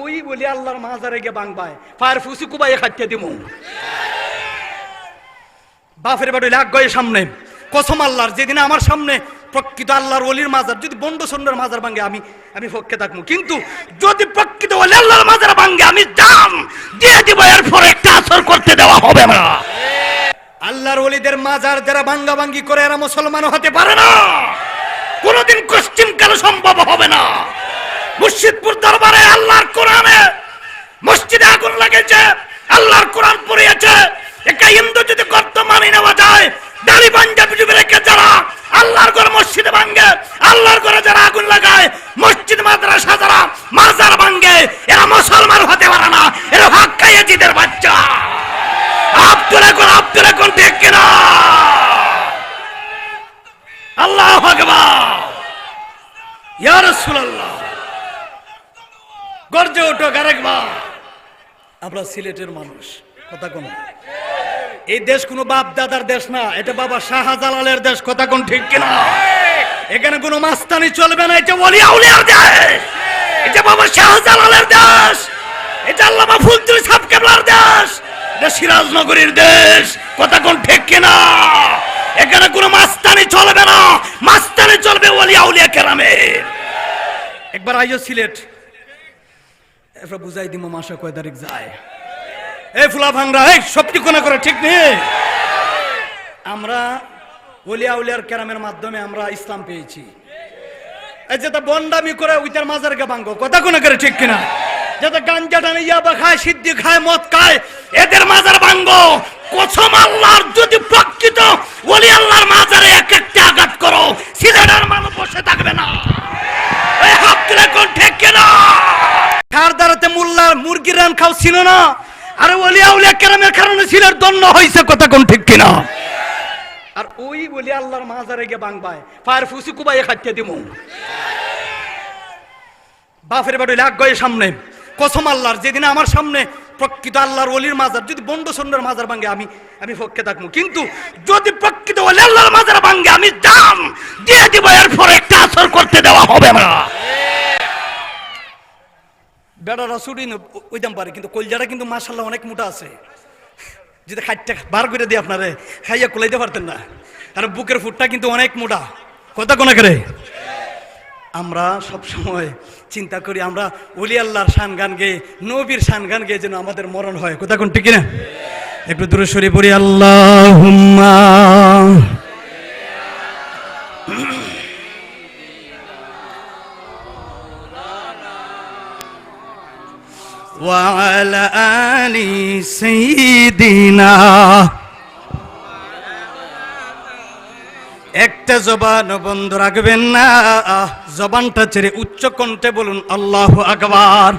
ওই বলি আল্লাহর মাজারে গিয়ে বাংবায়। ফায়ার ফুসি কুবাইয়ে খাটিয়ে দিমু। বাপের বাড়ি লাগ গয়ে সামনে। কসম আল্লাহর, যেদিন আমার সামনে প্রকৃত আল্লাহর অলির মাজার, যদি বন্ড সন্ডার মাজার ভাঙ্গে আমি আমি পক্ষে থাকব কিন্তু যদি প্রকৃত অলি আল্লাহর মাজার ভাঙ্গে আমি দাম দিয়ে দিব, এরপর একটা আসর করতে দেওয়া হবে না আল্লাহর অলিদের মাজার যারা ভাঙ্গা ভাঙ্গি করে, এরা মুসলমান হতে পারে না। কোনোদিন কশ্চিন কালে সম্ভব হবে না। মুর্শিদপুর দরবারে আল্লাহর কোরআনে মসজিদে আগুন লেগেছে, আল্লাহর কোরআন পড়িয়েছে। একা হিন্দু যদি কর্ত মানি নেওয়া যায়, দাড়ি পাঞ্জাবি ডুবে রেখে যারা আল্লাহর ঘরে মসজিদে ভাঙ্গে আল্লাহর ঘরে যারা আগুন লাগায়, মসজিদ মাদ্রাসা যারা মাজার ভাঙ্গে এরা মুসলমান হতে পারে না, এরা হাক্কা ইয়াজিদের বাচ্চা। আব্দুল এখন আব্দুল এখন ঠিক কিনা? আল্লাহ ভগবান ইয়ার রাসূলুল্লাহ। গর্জে ওঠো আরেকবার আমরা সিলেটের মানুষ, কথা কোন? এই দেশ কোনো বাপ দাদার দেশ না, এটা বাবা শাহজালালের দেশ, কথা কোন ঠিক কিনা? এখানে কোনো মাস্তানি চলবে না এটা ওলি আউলিয়ার দেশ এটা বাবা শাহজালালের দেশ এটা আল্লামা ফুলতুল সাহেব কেবলার দেশ এটা সিরাজনগরীর দেশ, কথা কোন ঠিক কিনা? এখানে কোনো মাস্তানি চলবে না, মাস্তানি চলবে ওলি আউলিয়া কেরামের। একবার আইও সিলেট এরপর বুঝাই মাসা কয় তারিখ যায়। ফুলা ভাঙরা এই করে ঠিক নেই? আমরা ওলিয়া উলিয়ার কেরামের মাধ্যমে আমরা ইসলাম পেয়েছি। এই বন্ডামি করে ওইটার মাজারকে ভাঙ্গো, কথা কোনা করে ঠিক কিনা? যাতে গাঞ্জা টানে ইয়াবা খায়, সিদ্ধি খায়, মদ খায়, এদের মাজার ভাঙ্গো। কসম আল্লাহর যদি প্রকৃত ওলি আল্লাহর মাজারে এক একটা আঘাত করো, সিলেটের মানুষ বসে থাকবে না এই হাত তুলে কোন ঠিক কিনা খার দ্বারাতে মোল্লার মুরগির রান খাও ছিল না। আরে ওলিয়া উলিয়া কেরামের কারণে সিলেট দন্য হয়েছে, কথা কোন ঠিক কিনা? আর ওই বলি আল্লাহর মাজারে গিয়ে বাংবায় ফায়ার ফুসি কুবাইয়ে খাটিয়ে দিমু বাপের বাড়ি লাগ গয়ে সামনে, কসম আল্লাহর, যেদিন আমার সামনে প্রকৃত আল্লাহর অলির মাজার, যদি বন্ড সন্ডার মাজার ভাঙ্গে আমি আমি পক্ষে থাকব। কিন্তু যদি প্রকৃত অলি আল্লাহর মাজার ভাঙ্গে আমি দাম দিয়ে দিব, এরপর একটা আসর করতে দেওয়া হবে না বেড়ারা ছুটি ওই দাম পারে, কিন্তু কলজাটা কিন্তু মাসাল্লাহ অনেক মোটা আছে। যদি খাইটা বার করে দিই আপনারে, খাইয়া কোলাইতে পারতেন না। আর বুকের ফুটটা কিন্তু অনেক মোটা। কথা কোনা করে? আমরা সব সময় চিন্তা করি, আমরা অলি আল্লাহর শান গান গেয়ে নবীর শান গান গেয়ে যেন আমাদের মরণ হয়। কোথা কোন ঠিক না একটু দূরে সরে পড়ি আল্লাহ وعلى آل سيدنا একটা জবান বন্ধ রাখবেন না জবানটা ছেড়ে উচ্চ কণ্ঠে বলুন আল্লাহ আকবার